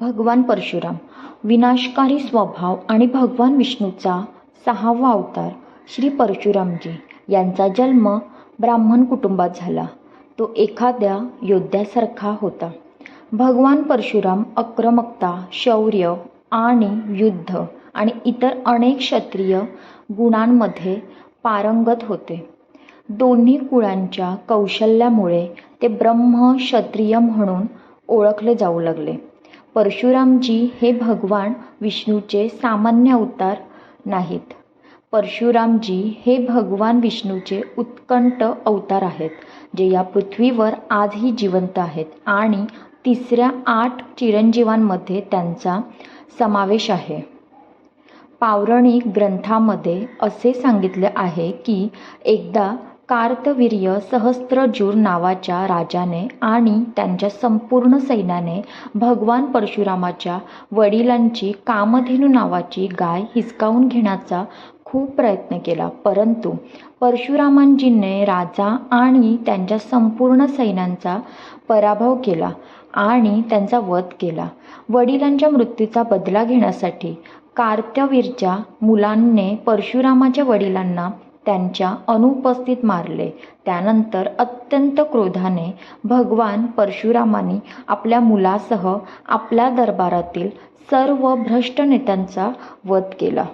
भगवान परशुराम विनाशकारी स्वभाव आणि भगवान विष्णूचा सहावा अवतार श्री परशुरामजी यांचा जन्म ब्राह्मण कुटुंबात झाला. तो एखाद्या योद्ध्यासारखा होता. भगवान परशुराम आक्रमकता शौर्य आणि युद्ध आणि इतर अनेक क्षत्रिय गुणांमध्ये पारंगत होते. दोन्ही कुळांच्या कौशल्यामुळे ते ब्रह्म क्षत्रिय म्हणून ओळखले जाऊ लागले. परशुरामजी हे भगवान विष्णूचे सामान्य अवतार नाहीत. परशुरामजी हे भगवान विष्णूचे उत्कंठ अवतार आहेत जे या पृथ्वीवर आजही जिवंत आहेत आणि तिसऱ्या आठ चिरंजीवांमध्ये त्यांचा समावेश आहे. पौराणिक ग्रंथामध्ये असे सांगितले आहे की एकदा कार्तवीर्य सहस्त्रजूर नावाच्या राजाने आणि त्यांच्या संपूर्ण सैन्याने भगवान परशुरामाच्या वडिलांची कामधेनू नावाची गाय हिसकावून घेण्याचा खूप प्रयत्न केला. परंतु परशुरामांजींनी राजा आणि त्यांच्या संपूर्ण सैन्यांचा पराभव केला आणि त्यांचा वध केला. वडिलांच्या मृत्यूचा बदला घेण्यासाठी कार्तवीरच्या मुलांनी परशुरामाच्या वडिलांना त्यांच्या अनुपस्थित मारले. त्यानंतर अत्यंत क्रोधाने भगवान परशुरामांनी आपल्या मुलासह आपल्या दरबारातील सर्व भ्रष्ट नेत्यांचा वध केला.